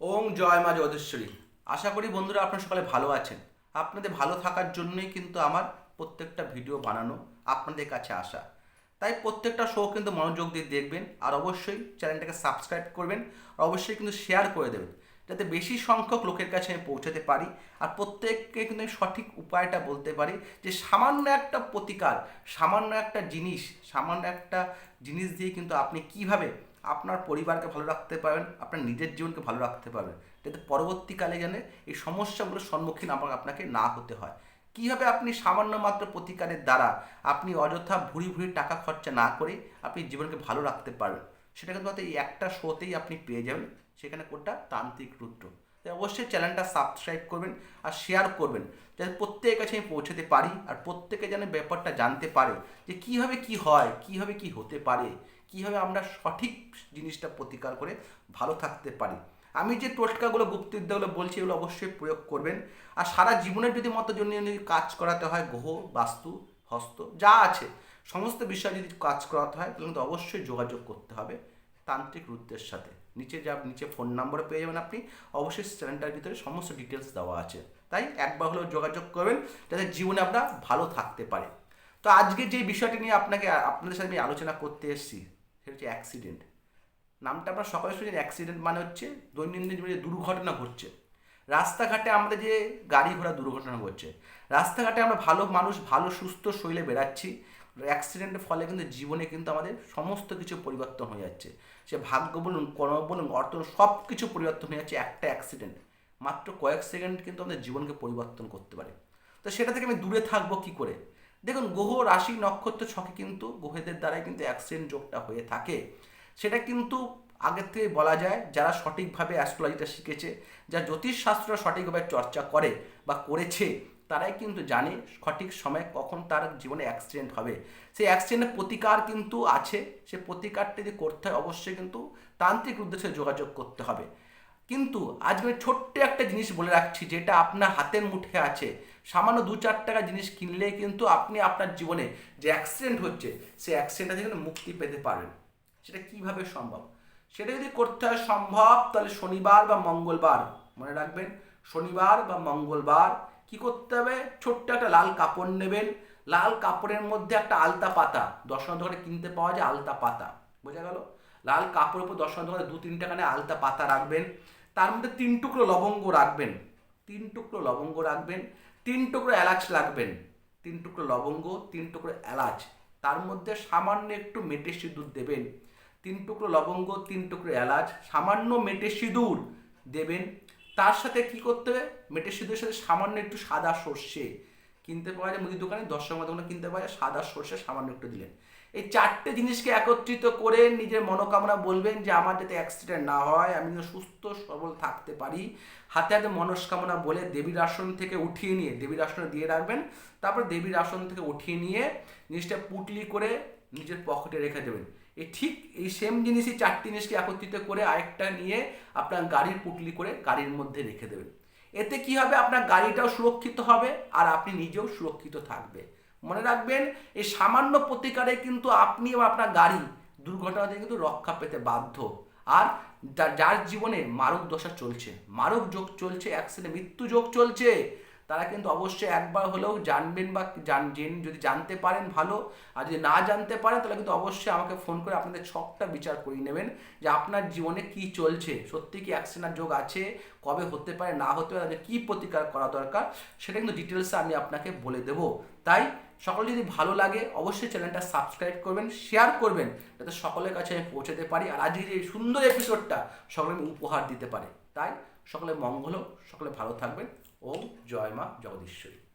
ওম জয় মা জগদেশ্বরী। আশা করি বন্ধুরা আপনার সকালে ভালো আছেন। আপনাদের ভালো থাকার জন্যই কিন্তু আমার প্রত্যেকটা ভিডিও বানানো আপনাদের কাছে আসা। তাই প্রত্যেকটা শো কিন্তু মনোযোগ দিয়ে দেখবেন আর অবশ্যই চ্যানেলটাকে সাবস্ক্রাইব করবেন। আর অবশ্যই কিন্তু শেয়ার করে দেবেন। যাতে বেশি সংখ্যক লোকের কাছে আমি পৌঁছাতে পারি। আর প্রত্যেককে কিন্তু সঠিক উপায়টা বলতে পারি যে সামান্য একটা প্রতিকার, সামান্য একটা জিনিস, সামান্য একটা জিনিস দিয়ে কিন্তু আপনি কীভাবে আপনার পরিবারকে ভালো রাখতে পারবেন, আপনার নিজের জীবনকে ভালো রাখতে পারবেন। যাতে পরবর্তীকালে যেন এই সমস্যাগুলোর সম্মুখীন আমার আপনাকে না হতে হয়। কীভাবে আপনি সামান্য মাত্র প্রতিকারের দ্বারা আপনি অযথা ভুরি ভুরি টাকা খরচা না করে আপনি জীবনকে ভালো রাখতে পারবেন, সেটা কিন্তু এই একটা শোতেই আপনি পেয়ে যাবেন। সেখানে কোনটা তান্ত্রিক রুদ্র। তাই অবশ্যই চ্যানেলটা সাবস্ক্রাইব করবেন আর শেয়ার করবেন, যাতে প্রত্যেকের কাছে আমি পৌঁছাতে পারি আর প্রত্যেকে যেন ব্যাপারটা জানতে পারে যে কীভাবে কি হয়, কীভাবে কি হতে পারে, কীভাবে আমরা সঠিক জিনিসটা প্রতিকার করে ভালো থাকতে পারি। আমি যে টোটকাগুলো গুপ্তবিদ্যাগুলো বলছি, এগুলো অবশ্যই প্রয়োগ করবেন। আর সারা জীবনের যদি মতো জন্য যদি কাজ করাতে হয়, গ্রহ, বাস্তু, হস্ত, যা আছে, সমস্ত বিষয় যদি কাজ করাতে হয়, তাহলে কিন্তু অবশ্যই যোগাযোগ করতে হবে। তান্ত্রিক রুদ্রের সাথে। নিচে যা, নিচে ফোন নম্বর পেয়ে যাবেন আপনি। অবশ্যই চ্যানেলটার ভিতরে সমস্ত ডিটেলস দেওয়া আছে। তাই একবার হলেও যোগাযোগ করবেন, যাতে জীবনে আপনার ভালো থাকতে পারে। তো আজকে যে বিষয়টি নিয়ে আপনাকে, আপনাদের সাথে আমি আলোচনা করতে এসেছি, সেটা হচ্ছে অ্যাক্সিডেন্ট নামটা আপনারা সকালে শুনেছেন অ্যাক্সিডেন্ট মানে হচ্ছে দৈনন্দিন জীবনে দুর্ঘটনা ঘটছে। রাস্তাঘাটে আমাদের যে গাড়ি ঘোড়া দুর্ঘটনা ঘটছে। রাস্তাঘাটে আমরা ভালো মানুষ, ভালো, সুস্থ শরীরে বেড়াচ্ছি। অ্যাক্সিডেন্টের ফলে কিন্তু জীবনে কিন্তু আমাদের সমস্ত কিছু পরিবর্তন হয়ে যাচ্ছে। সে ভাগ্য বলুন, কর্ম বলুন, অর্থ সব কিছু পরিবর্তন হয়ে যাচ্ছে একটা অ্যাক্সিডেন্ট মাত্র কয়েক সেকেন্ড কিন্তু আমাদের জীবনকে পরিবর্তন করতে পারে। তো সেটা থেকে আমি দূরে থাকব কি করে? দেখুন, গ্রহ, রাশি, নক্ষত্র ছকে কিন্তু গ্রহেদের দ্বারাই কিন্তু অ্যাক্সিডেন্ট যোগটা হয়ে থাকে। সেটা কিন্তু আগের থেকে বলা যায়, যারা সঠিকভাবে অ্যাস্ট্রোলজিটা শিখেছে যা জ্যোতিষশাস্ত্র সঠিকভাবে চর্চা করে বা করেছে তারাই কিন্তু জানে সঠিক সময় কখন তার জীবনে অ্যাক্সিডেন্ট হবে। সেই অ্যাক্সিডেন্টের প্রতিকার কিন্তু আছে। সে প্রতিকারটি যদি করতে হয়, অবশ্যই কিন্তু তান্ত্রিক উদ্দেশ্যে যোগাযোগ করতে হবে। কিন্তু আজকে ছোট্ট একটা জিনিস বলে রাখছি, যেটা আপনার হাতের মুঠে আছে। সামান্য দু চার টাকা জিনিস কিনলে কিন্তু আপনি আপনার জীবনে যে অ্যাক্সিডেন্ট হচ্ছে, সেই অ্যাক্সিডেন্ট থেকে মুক্তি পেতে পারেন। সেটা কীভাবে সম্ভব? সেটা যদি করতে হয় সম্ভব, তাহলে শনিবার বা মঙ্গলবার, মনে রাখবেন, শনিবার বা মঙ্গলবার কি করতে হবে? ছোট্ট একটা লাল কাপড় নেবেন। লাল কাপড়ের মধ্যে একটা আলতা পাতা দর্শন দোকানে কিনতে পাওয়া যায় আলতা পাতা। বোঝা গেল? লাল কাপড়ের উপর দর্শন দোকানে দু তিনটা খানে আলতা পাতা রাখবেন। তার মধ্যে তিন টুকরো লবঙ্গ রাখবেন। তিন টুকরো লবঙ্গ রাখবেন। তিন টুকরো এলাচ রাখবেন তিন টুকরো লবঙ্গ, তিন টুকরো এলাচ। তার মধ্যে সামান্য একটু মেটে সিঁদুর দেবেন। তিন টুকরো লবঙ্গ, তিন টুকরো এলাচ। সামান্য মেটে সিঁদুর দেবেন। তার সাথে কি করতে হবে? মেটে সিদ্ধের সাথে সামান্য একটু সাদা সর্ষে কিনতে পাওয়া যায়, মুদির দোকানে দশ টাকা দোকানে কিনতে পাওয়া যায়, সাদা সর্ষে সামান্য একটু দিলেন। এই চারটে জিনিসকে একত্রিত করে নিজের মনোকামনা বলবেন যে আমার যাতে অ্যাক্সিডেন্ট না হয়, আমি যেন সুস্থ, সবল থাকতে পারি। হাতে হাতে মনস্কামনা বলে দেবীর আসন থেকে উঠিয়ে নিয়ে, দেবীর আসনে দিয়ে রাখবেন। তারপর দেবীর আসন থেকে উঠিয়ে নিয়ে জিনিসটা পুটলি করে নিজের পকেটে রেখে দেবেন। এই ঠিক এই সেম জিনিসই চারটি জিনিসকে একত্রিত করে আরেকটা নিয়ে আপনার গাড়ির পুটলি করে গাড়ির মধ্যে রেখে দেবেন। এতে কি হবে? আপনার গাড়িটাও সুরক্ষিত হবে আর আপনি নিজেও সুরক্ষিত থাকবে। মনে রাখবেন, এই সামান্য প্রতিকারে কিন্তু আপনি এবং আপনার গাড়ি দুর্ঘটনা থেকে কিন্তু রক্ষা পেতে বাধ্য। আর যার জীবনে মারক দশা চলছে মারক যোগ চলছে অ্যাক্সিডেন্ট মৃত্যু যোগ চলছে তারা কিন্তু অবশ্যই একবার হলেও জানবেন বা জান, জেন, যদি জানতে পারেন ভালো, আর যদি না জানতে পারেন, তাহলে কিন্তু অবশ্যই আমাকে ফোন করে আপনাদের ছকটা বিচার করিয়ে নেবেন যে আপনার জীবনে কি চলছে, সত্যি কি অ্যাক্সিডেন্ট যোগ আছে, কবে হতে পারে, না হতে পারে কী প্রতিকার করা দরকার, সেটা কিন্তু ডিটেলসে আমি আপনাকে বলে দেবো। তাই সকলে যদি ভালো লাগে, অবশ্যই চ্যানেলটা সাবস্ক্রাইব করবেন, শেয়ার করবেন, যাতে সকলের কাছে আমি পৌঁছাতে পারি, আর আজকের এই সুন্দর এপিসোডটা সকলে উপহার দিতে পারে। তাই সকলে মঙ্গল সকলে ভালো থাকবেন। ওম জয় মা জগদীশ্বরী।